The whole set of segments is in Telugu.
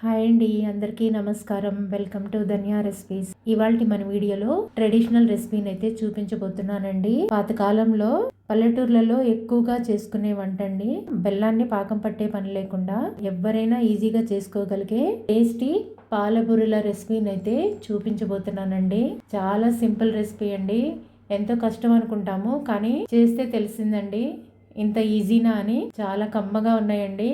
హాయ్ అండి అందరికీ నమస్కారం. వెల్కమ్ టు ధనియా రెసిపీస్ ఇవాళ మన వీడియోలో ట్రెడిషనల్ రెసిపీని అయితే చూపించబోతున్నానండి. పాతకాలంలో పల్లెటూర్లలో ఎక్కువగా చేసుకునే వంట అండి. బెల్లాన్ని పాకం పట్టే పని లేకుండా ఎవరైనా ఈజీగా చేసుకోగలిగే టేస్టీ పాలబూరెల రెసిపీని అయితే చూపించబోతున్నానండి. చాలా సింపుల్ రెసిపీ అండి. ఎంతో కష్టం అనుకుంటాము కానీ చేస్తే తెలిసిందండి. ఇంత ఈజీనా అని చాలా కమ్మగా ఉన్నాయండి.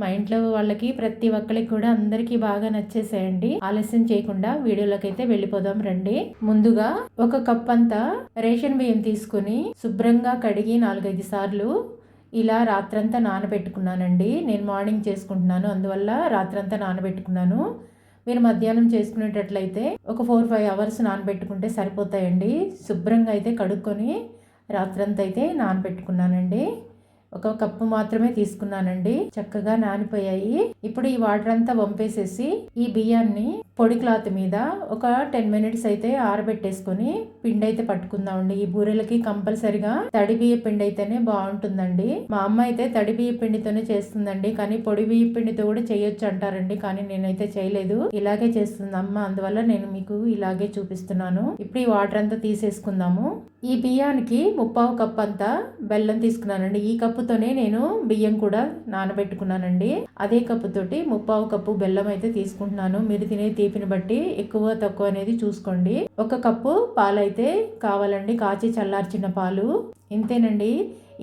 మా ఇంట్లో వాళ్ళకి ప్రతి ఒక్కరికి కూడా అందరికీ బాగా నచ్చేసాయండి. ఆలస్యం చేయకుండా వీడియోలోకి అయితే వెళ్ళిపోదాం రండి. ముందుగా ఒక కప్ అంతా రేషన్ బియ్యం తీసుకుని శుభ్రంగా కడిగి నాలుగైదు సార్లు ఇలా రాత్రంతా నానబెట్టుకున్నానండి. నేను మార్నింగ్ చేసుకుంటున్నాను అందువల్ల రాత్రంతా నానబెట్టుకున్నాను. మీరు మధ్యాహ్నం చేసుకునేటట్లయితే ఒక ఫోర్ ఫైవ్ అవర్స్ నానబెట్టుకుంటే సరిపోతాయండి. శుభ్రంగా అయితే కడుక్కొని రాత్రంతా అయితే నానబెట్టుకున్నానండి. ఒక కప్పు మాత్రమే తీసుకున్నానండి. చక్కగా నానిపోయాయి. ఇప్పుడు ఈ వాటర్ అంతా వంపేసేసి ఈ బియ్యాన్ని పొడి క్లాత్ మీద ఒక టెన్ మినిట్స్ అయితే ఆరబెట్టేసుకొని పిండి అయితే పట్టుకుందామండి. ఈ బూరెలకి కంపల్సరిగా తడి బియ్య పిండి అయితేనే బాగుంటుందండి. మా అమ్మ అయితే తడి బియ్య పిండితోనే చేస్తుందండి. కానీ పొడి బియ్య పిండితో కూడా చేయొచ్చు అంటారండి. కానీ నేనైతే చేయలేదు. ఇలాగే చేస్తుంది అమ్మ. అందువల్ల నేను మీకు ఇలాగే చూపిస్తున్నాను. ఇప్పుడు ఈ వాటర్ అంతా తీసేసుకుందాము. ఈ బియ్యానికి ముప్పావు కప్ అంతా బెల్లం తీసుకున్నానండి. ఈ కప్పుతోనే నేను బియ్యం కూడా నానబెట్టుకున్నానండి. అదే కప్పుతోటి ముప్పావు కప్పు బెల్లం అయితే తీసుకుంటున్నాను. మీరు తినే తీపిని బట్టి ఎక్కువ తక్కువ అనేది చూసుకోండి. ఒక కప్పు పాలైతే కావాలండి. కాచి చల్లార్చిన పాలు. ఇంతేనండి.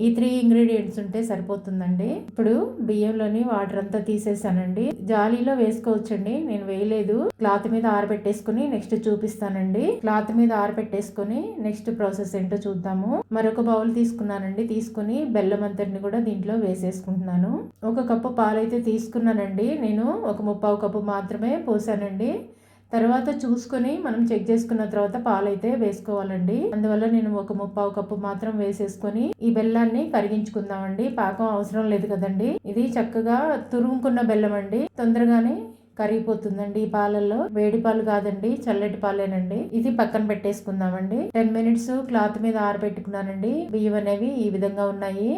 ఈ త్రీ ఇంగ్రీడియంట్స్ ఉంటే సరిపోతుందండి. ఇప్పుడు బియ్యంలోని వాటర్ అంతా తీసేసానండి. జాలీలో వేసుకోవచ్చండి. నేను వేయలేదు. క్లాత్ మీద ఆరబెట్టేసుకుని నెక్స్ట్ చూపిస్తానండి. క్లాత్ మీద ఆరబెట్టేసుకుని నెక్స్ట్ ప్రాసెస్ ఏంటో చూద్దాము. మరొక బౌల్ తీసుకున్నానండి. తీసుకుని బెల్లం అంతటిని కూడా దీంట్లో వేసేసుకుంటున్నాను. ఒక కప్పు పాలైతే తీసుకున్నానండి. నేను ఒక ముప్పావు కప్పు మాత్రమే పోసానండి. తర్వాత చూసుకొని మనం చెక్ చేసుకున్న తర్వాత పాలైతే వేసుకోవాలండి. అందువల్ల నేను ఒక ముప్పావు కప్పు మాత్రం వేసేసుకొని ఈ బెల్లాన్ని కరిగించుకుందామండి. పాకం అవసరం లేదు కదండి. ఇది చక్కగా తురుముకున్న బెల్లం అండి తొందరగానే కరిగిపోతుందండి ఈ పాలల్లో. వేడి పాలు కాదండి చల్లటి పాలేనండి. ఇది పక్కన పెట్టేసుకుందామండి. టెన్ మినిట్స్ క్లాత్ మీద ఆరబెట్టుకున్నానండి. బియ్యం అనేవి ఈ విధంగా ఉన్నాయి.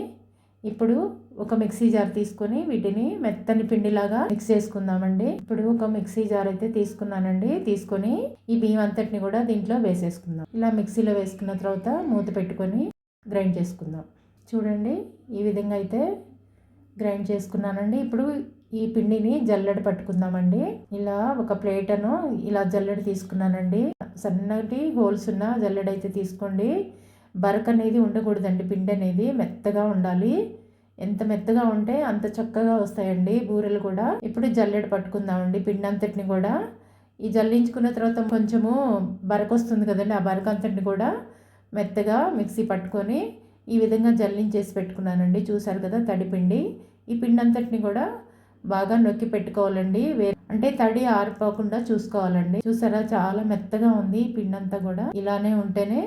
ఇప్పుడు ఒక మిక్సీ జార్ తీసుకొని వీటిని మెత్తని పిండిలాగా మిక్స్ చేసుకుందామండి. ఇప్పుడు ఒక మిక్సీ జార్ అయితే తీసుకున్నానండి. తీసుకొని ఈ బియ్యం అంతటిని కూడా దీంట్లో వేసేసుకుందాం. ఇలా మిక్సీలో వేసుకున్న తర్వాత మూత పెట్టుకొని గ్రైండ్ చేసుకుందాం. చూడండి ఈ విధంగా అయితే గ్రైండ్ చేసుకున్నానండి. ఇప్పుడు ఈ పిండిని జల్లెడ పట్టుకుందామండి. ఇలా ఒక ప్లేటను ఇలా జల్లెడ తీసుకున్నానండి. సన్నటి హోల్స్ ఉన్న జల్లెడ అయితే తీసుకోండి. బరక అనేది ఉండకూడదండి పిండి అనేది మెత్తగా ఉండాలి. ఎంత మెత్తగా ఉంటే అంత చక్కగా వస్తాయండి బూరెలు కూడా. ఇప్పుడు జల్లెడ పట్టుకుందామండి పిండి అంతటిని కూడా. ఈ జల్లించుకున్న తర్వాత కొంచెము బరక వస్తుంది కదండి ఆ బరక అంతటిని కూడా మెత్తగా మిక్సీ పట్టుకొని ఈ విధంగా జల్లించేసి పెట్టుకున్నానండి. చూసారు కదా తడి పిండి ఈ పిండి అంతటిని కూడా బాగా నొక్కి పెట్టుకోవాలండి. అంటే తడి ఆరిపోకుండా చూసుకోవాలండి. చూసారా చాలా మెత్తగా ఉంది పిండి అంతా కూడా. ఇలానే ఉంటేనే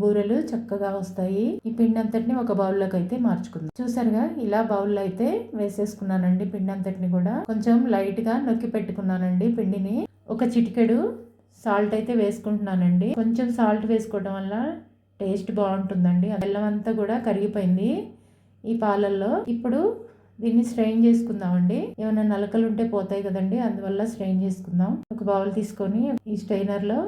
బూరెలు చక్కగా వస్తాయి. ఈ పిండి అంతటిని ఒక బౌల్లోకి అయితే మార్చుకుందాం. చూసారుగా ఇలా బౌల్లో అయితే వేసేసుకున్నానండి పిండి అంతటిని కూడా. కొంచెం లైట్గా నొక్కి పెట్టుకున్నానండి పిండిని. ఒక చిటికెడు సాల్ట్ అయితే వేసుకుంటున్నానండి. కొంచెం సాల్ట్ వేసుకోవడం వల్ల టేస్ట్ బాగుంటుందండి. బెల్లం అంతా కూడా కరిగిపోయింది ఈ పాలల్లో. ఇప్పుడు దీన్ని స్ట్రెయిన్ చేసుకుందామండి. ఏమైనా నలకలు ఉంటే పోతాయి కదండి అందువల్ల స్ట్రెయిన్ చేసుకుందాం. ఒక బౌల్ తీసుకొని ఈ స్ట్రైనర్లో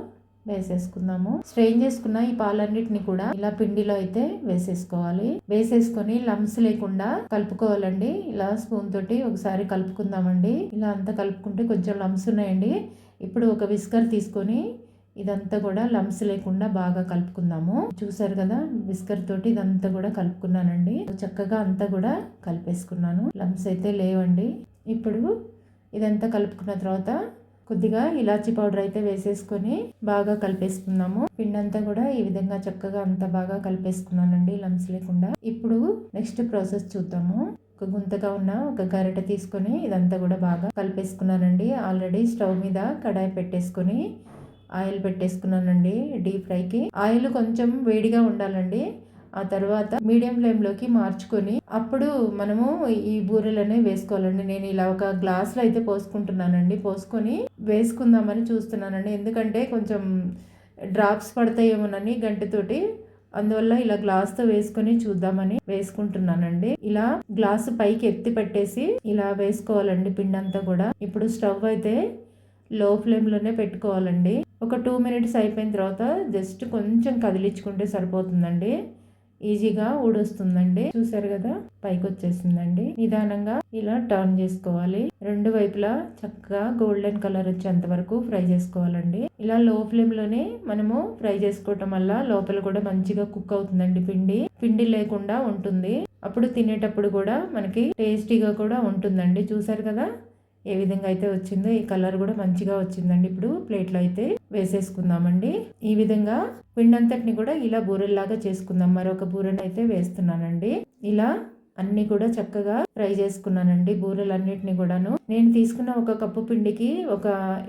వేసేసుకుందాము. స్ట్రెయిన్ చేసుకున్న ఈ పాలన్నిటిని కూడా ఇలా పిండిలో అయితే వేసేసుకోవాలి. వేసేసుకొని లమ్స్ లేకుండా కలుపుకోవాలండి. ఇలా స్పూన్ తోటి ఒకసారి కలుపుకుందామండి. ఇలా అంతా కలుపుకుంటే కొంచెం లమ్స్ ఉన్నాయండి. ఇప్పుడు ఒక విస్కర్ తీసుకొని ఇదంతా కూడా లమ్స్ లేకుండా బాగా కలుపుకుందాము. చూసారు కదా విస్కర్ తోటి ఇదంతా కూడా కలుపుకున్నానండి. చక్కగా అంతా కూడా కలిపేసుకున్నాను. లమ్స్ అయితే లేవండి. ఇప్పుడు ఇదంతా కలుపుకున్న తర్వాత కొద్దిగా ఇలాచి పౌడర్ అయితే వేసేసుకొని బాగా కలిపేసుకుందాము. పిండి అంతా కూడా ఈ విధంగా చక్కగా అంత బాగా కలిపేసుకున్నానండి లమ్స్ లేకుండా. ఇప్పుడు నెక్స్ట్ ప్రాసెస్ చూద్దాము. ఒక గుంతగా ఉన్న ఒక గరిట తీసుకొని ఇదంతా కూడా బాగా కలిపేసుకున్నానండి. ఆల్రెడీ స్టవ్ మీద కడాయి పెట్టేసుకొని ఆయిల్ పెట్టేసుకున్నానండి డీప్ ఫ్రైకి. ఆయిల్ కొంచెం వేడిగా ఉండాలండి. ఆ తర్వాత మీడియం ఫ్లేమ్లోకి మార్చుకొని అప్పుడు మనము ఈ బూరెలనే వేసుకోవాలండి. నేను ఇలా ఒక గ్లాస్లో అయితే పోసుకుంటున్నానండి. పోసుకొని వేసుకుందామని చూస్తున్నానండి. ఎందుకంటే కొంచెం డ్రాప్స్ పడతాయేమోనని గంటతోటి. అందువల్ల ఇలా గ్లాస్తో వేసుకొని చూద్దామని వేసుకుంటున్నానండి. ఇలా గ్లాసు పైకి ఎత్తి పెట్టేసి ఇలా వేసుకోవాలండి పిండి అంతా కూడా. ఇప్పుడు స్టవ్ అయితే లో ఫ్లేమ్లోనే పెట్టుకోవాలండి. ఒక టూ మినిట్స్ అయిపోయిన తర్వాత జస్ట్ కొంచెం కదిలించుకుంటే సరిపోతుందండి. ఈజీగా ఊడొస్తుందండి. చూసారు కదా పైకి వచ్చేసిందండి నిదానంగా ఇలా టర్న్ చేసుకోవాలి. రెండు వైపులా చక్కగా గోల్డెన్ కలర్ వచ్చేంత వరకు ఫ్రై చేసుకోవాలండి. ఇలా లో ఫ్లేమ్లోనే మనము ఫ్రై చేసుకోవటం వల్ల లోపల కూడా మంచిగా కుక్ అవుతుందండి పిండి. పిండి లేకుండా ఉంటుంది. అప్పుడు తినేటప్పుడు కూడా మనకి టేస్టీగా కూడా ఉంటుందండి. చూసారు కదా ఏ విధంగా అయితే వచ్చిందో ఈ కలర్ కూడా మంచిగా వచ్చిందండి. ఇప్పుడు ప్లేట్లో అయితే వేసేసుకుందామండి. ఈ విధంగా పిండంతటిని కూడా ఇలా బూరెల్లాగా చేసుకుందాం. మరొక బూరెను అయితే వేస్తున్నానండి. ఇలా అన్ని కూడా చక్కగా ఫ్రై చేసుకున్నానండి బూరెలన్నిటిని కూడాను. నేను తీసుకున్న ఒక కప్పు పిండికి ఒక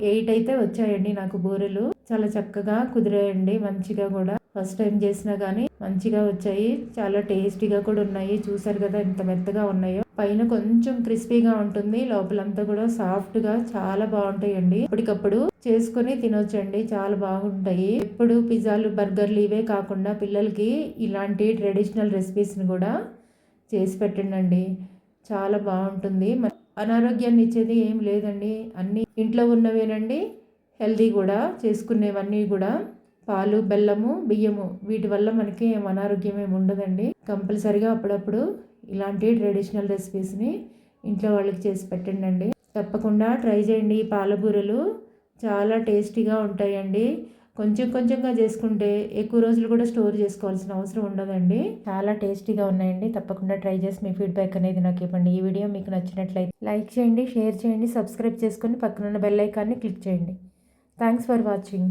ఎయిట్ అయితే వచ్చాయండి నాకు బూరెలు. చాలా చక్కగా కుదిరాయండి మంచిగా కూడా. ఫస్ట్ టైం చేసినా కానీ మంచిగా వచ్చాయి. చాలా టేస్టీగా కూడా ఉన్నాయి. చూసారు కదా ఎంత మెత్తగా ఉన్నాయో. పైన కొంచెం క్రిస్పీగా ఉంటుంది. లోపలంతా కూడా సాఫ్ట్గా చాలా బాగుంటాయండి. ఇప్పటికప్పుడు చేసుకుని తినొచ్చండి. చాలా బాగుంటాయి. ఎప్పుడు పిజ్జాలు బర్గర్లు ఇవే కాకుండా పిల్లలకి ఇలాంటి ట్రెడిషనల్ రెసిపీస్ని కూడా చేసి పెట్టండి చాలా బాగుంటుంది. అనారోగ్యాన్ని ఇచ్చేది ఏం లేదండి. అన్నీ ఇంట్లో ఉన్నవేనండి. హెల్దీ కూడా చేసుకునేవన్నీ కూడా. పాలు బెల్లము బియ్యము వీటి వల్ల మనకి ఏం అనారోగ్యం ఏమి ఉండదండి. కంపల్సరిగా అప్పుడప్పుడు ఇలాంటి ట్రెడిషనల్ రెసిపీస్ని ఇంట్లో వాళ్ళకి చేసి పెట్టండి తప్పకుండా ట్రై చేయండి. పాలబూరలు చాలా టేస్టీగా ఉంటాయండి. కొంచెం కొంచెంగా చేసుకుంటే ఎక్కువ రోజులు కూడా స్టోర్ చేసుకోవాల్సిన అవసరం ఉండదండి. చాలా టేస్టీగా ఉన్నాయండి. తప్పకుండా ట్రై చేసి మీ ఫీడ్బ్యాక్ అనేది నాకు ఇవ్వండి. ఈ వీడియో మీకు నచ్చినట్లయితే లైక్ చేయండి షేర్ చేయండి సబ్స్క్రైబ్ చేసుకొని పక్కనున్న బెల్ ఐకాన్ని క్లిక్ చేయండి. Thanks for watching.